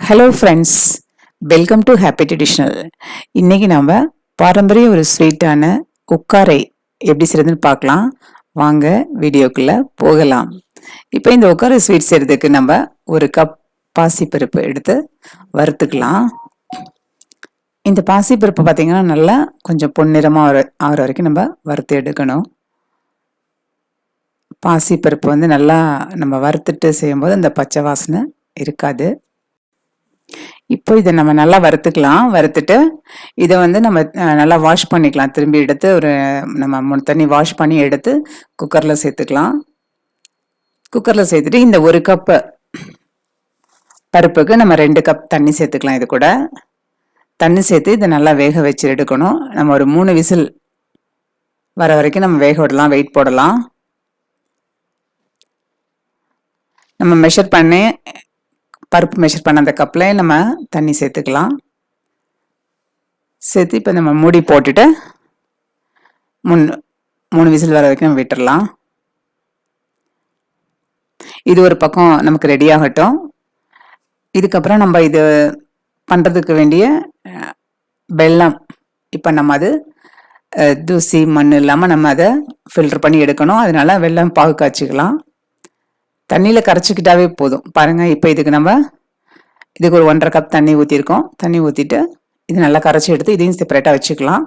Hello friends welcome to happy traditional இன்றைக்கி நம்ம பாரம்பரிய ஒரு ஸ்வீட்டான உக்காரை எப்படி செய்யறதுன்னு பார்க்கலாம். வாங்க வீடியோக்குள்ளே போகலாம். இப்போ இந்த உக்காரை ஸ்வீட் செய்கிறதுக்கு நம்ம ஒரு கப் பாசிப்பருப்பு எடுத்து வறுத்துக்கலாம். இந்த பாசிப்பருப்பு பார்த்தீங்கன்னா நல்லா கொஞ்சம் பொன்னிறமாக ஆகிற ஆகிற வரைக்கும் நம்ம வறுத்து எடுக்கணும். பாசிப்பருப்பு வந்து நல்லா நம்ம வறுத்துட்டு செய்யும்போது அந்த பச்சை வாசனை இருக்காது. இப்போ இதை நம்ம நல்லா வறுத்துக்கலாம். வறுத்துட்டு இதை வந்து நம்ம நல்லா வாஷ் பண்ணிக்கலாம். திரும்பி எடுத்து ஒரு நம்ம மூணு தண்ணி வாஷ் பண்ணி எடுத்து குக்கரில் சேர்த்துக்கலாம். குக்கரில் சேர்த்துட்டு இந்த ஒரு கப்பு பருப்புக்கு நம்ம ரெண்டு கப் தண்ணி சேர்த்துக்கலாம் இது கூட. தண்ணி சேர்த்து இதை நல்லா வேக வச்சு எடுக்கணும். நம்ம ஒரு மூணு விசில் வர வரைக்கும் நம்ம வேக விடலாம் வெயிட் போடலாம். நம்ம மெஷர் பண்ணி பருப்பு மெஷர் பண்ண அந்த கப்பில் நம்ம தண்ணி சேர்த்துக்கலாம். சேர்த்து இப்போ நம்ம மூடி போட்டுட்டு மூணு மூணு விசில் வர வரைக்கும் விட்டுடலாம் இது ஒரு பக்கம் நமக்கு ரெடி ஆகட்டும். இதுக்கப்புறம் நம்ம இது பண்ணுறதுக்கு வேண்டிய வெள்ளம் வெல்லம் இப்போ நம்ம அது தூசி மண் இல்லாமல் நம்ம அதை ஃபில்டர் பண்ணி எடுக்கணும். அதனால வெல்லம் பாகு காய்ச்சிக்கலாம். தண்ணியில் கரைச்சிக்கிட்டாவே போதும். பாருங்கள் இப்போ இதுக்கு நம்ம இதுக்கு ஒரு ஒன்றரை கப் தண்ணி ஊற்றிருக்கோம் தண்ணி ஊற்றிட்டு இது நல்லா கரைச்சி எடுத்து இதையும் செப்பரேட்டாக வச்சுக்கலாம்.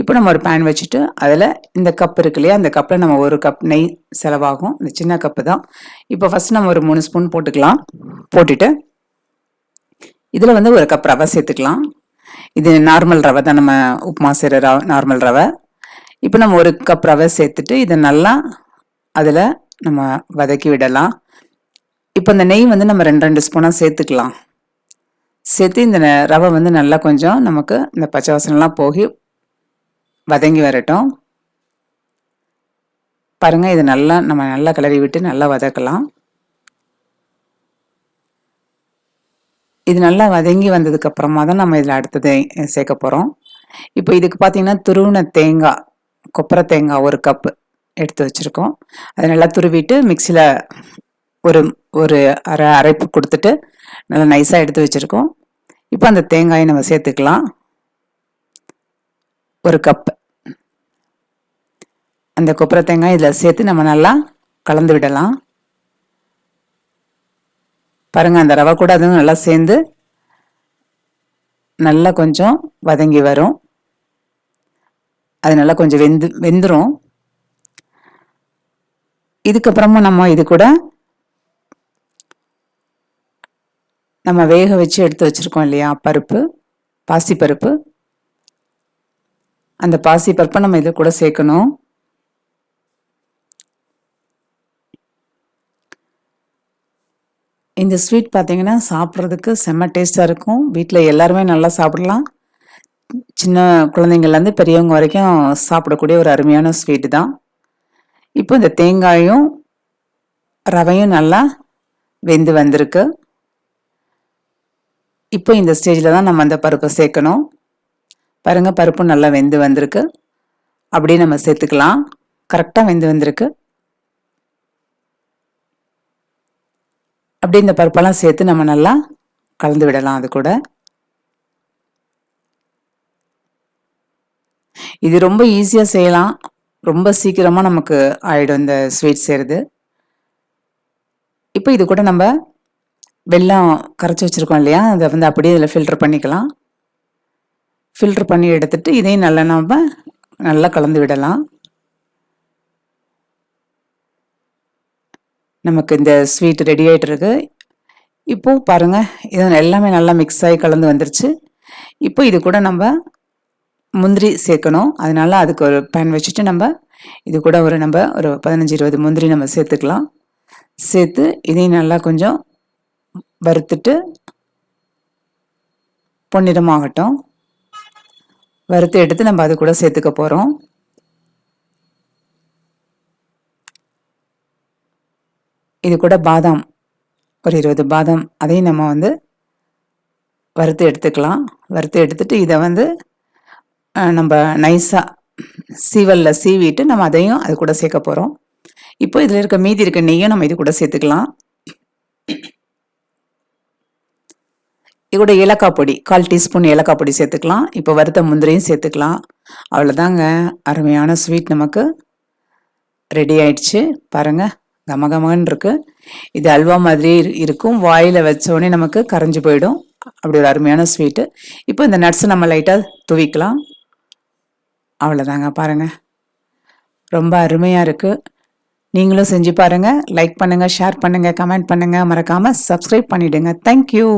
இப்போ நம்ம ஒரு பேன் வச்சுட்டு அதில் இந்த கப் இருக்கு இல்லையா அந்த கப்பில் நம்ம ஒரு கப் நெய் செலவாகும். இந்த சின்ன கப்பு தான். இப்போ ஃபஸ்ட் நம்ம ஒரு மூணு ஸ்பூன் போட்டுக்கலாம். போட்டுட்டு இதில் வந்து ஒரு கப் ரவை சேர்த்துக்கலாம். இது நார்மல் ரவை தான். நம்ம உப்புமா செய்கிற ரவ நார்மல் ரவை. இப்போ நம்ம ஒரு கப் ரவை சேர்த்துட்டு இதை நல்லா அதில் நம்ம வதக்கி விடலாம். இப்போ இந்த நெய் வந்து நம்ம ரெண்டு ரெண்டு ஸ்பூனாக சேர்த்துக்கலாம். சேர்த்து இந்த ரவை வந்து நல்லா கொஞ்சம் நமக்கு இந்த பச்சை வாசனைலாம் போகி வதங்கி வரட்டும். பாருங்கள் இது நல்லா நம்ம நல்லா கிளறி விட்டு நல்லா வதக்கலாம். இது நல்லா வதங்கி வந்ததுக்கப்புறமா தான் நம்ம இதில் அடுத்தது சேர்க்க போகிறோம் இப்போ இதுக்கு பார்த்தீங்கன்னா துருவின தேங்காய் கொப்பரை தேங்காய் ஒரு கப்பு. எடுத்து வச்சுருக்கோம். அதை நல்லா துருவிட்டு மிக்சியில் ஒரு ஒரு அரை அரைப்பு கொடுத்துட்டு நல்லா நைஸாக எடுத்து வச்சுருக்கோம். இப்போ அந்த தேங்காயை நம்ம சேர்த்துக்கலாம். ஒரு கப். அந்த கொப்பரை தேங்காய் இதில் சேர்த்து நம்ம நல்லா கலந்து விடலாம். பாருங்கள் அந்த ரவை கூட அதுவும் நல்லா சேர்ந்து நல்லா கொஞ்சம் வதங்கி வரும். அது நல்லா கொஞ்சம் வெந்து வெந்துடும் இதுக்கப்புறமா நம்ம இது கூட நம்ம வேக வச்சு எடுத்து வச்சிருக்கோம் இல்லையா? பருப்பு பாசி பருப்பு அந்த பாசி பருப்பை நம்ம இது கூட சேர்க்கணும். இந்த ஸ்வீட் பார்த்தீங்கன்னா சாப்பிட்றதுக்கு செம்ம டேஸ்ட்டாக இருக்கும். வீட்டில் எல்லாருமே நல்லா சாப்பிடலாம். சின்ன குழந்தைங்கள்லேருந்து பெரியவங்க வரைக்கும் சாப்பிடக்கூடிய ஒரு அருமையான ஸ்வீட்டு தான். இப்போ இந்த தேங்காயும் ரவையும் நல்லா வெந்து வந்திருக்கு. இப்போ இந்த ஸ்டேஜில் தான் நம்ம அந்த பருப்பை சேர்க்கணும். பாருங்க பருப்பு நல்லா வெந்து வந்திருக்கு. அப்படியே நம்ம சேர்த்துக்கலாம். கரெக்டாக வெந்து வந்திருக்கு. அப்படியே இந்த பருப்பெல்லாம் சேர்த்து நம்ம நல்லா கலந்து விடலாம் அது கூட. இது ரொம்ப ஈஸியாக செய்யலாம். ரொம்ப சீக்கிரமாக நமக்கு ஆயிடும் இந்த ஸ்வீட் செய்கிறது இப்போ இது கூட நம்ம வெல்லம் கரைச்சி வச்சுருக்கோம் இல்லையா? அதை வந்து அப்படியே இதில் ஃபில்டர் பண்ணிக்கலாம். ஃபில்டர் பண்ணி எடுத்துட்டு இதையும் நல்லா நம்ம நல்லா கலந்து விடலாம். நமக்கு இந்த ஸ்வீட் ரெடி ஆகிட்டு இருக்கு இப்போ பாருங்கள் இது எல்லாமே நல்லா மிக்ஸ் ஆகி கலந்து வந்துருச்சு. இப்போ இது கூட நம்ம முந்திரி சேர்க்கணும். அதனால அதுக்கு ஒரு பேன் வச்சுட்டு நம்ம இது கூட ஒரு நம்ம ஒரு பதினஞ்சு இருபது முந்திரி நம்ம சேர்த்துக்கலாம். சேர்த்து இதையும் நல்லா கொஞ்சம் வறுத்துட்டு பொன்னிறமாகட்டும். வறுத்து எடுத்து நம்ம அது கூட சேர்த்துக்க போகிறோம் இது கூட பாதாம் ஒரு இருபது பாதாம் அதையும் நம்ம வந்து வறுத்து எடுத்துக்கலாம். வறுத்து எடுத்துட்டு இதை வந்து அஹ், நம்ம நைஸாக சீவலில் சீவிட்டு நம்ம அதையும் அது கூட சேர்க்க போகிறோம் இப்போ இதில் இருக்க மீதி இருக்க நெய்யும் நம்ம இது கூட சேர்த்துக்கலாம். இதோட ஏலக்காய் பொடி கால் டீஸ்பூன் ஏலக்காய் பொடி சேர்த்துக்கலாம். இப்போ வறுத்த முந்திரியும் சேர்த்துக்கலாம். அவ்வளோதாங்க அருமையான ஸ்வீட் நமக்கு. ரெடி ஆயிடுச்சு. பாருங்க. கமகமன்னு இருக்கு. இது அல்வா மாதிரி இருக்கும். வாயில் வச்சோடனே நமக்கு கரைஞ்சு போயிடும். அப்படி ஒரு அருமையான ஸ்வீட்டு. இப்போ இந்த நட்ஸை நம்ம லைட்டாக துவிக்கலாம். அவ்வளோதாங்க பாருங்கள் ரொம்ப அருமையாக இருக்குது நீங்களும் செஞ்சு பாருங்கள் லைக் பண்ணுங்கள் ஷேர் பண்ணுங்கள் கமெண்ட் பண்ணுங்கள் மறக்காமல் சப்ஸ்கிரைப் பண்ணிவிடுங்க தேங்க்யூ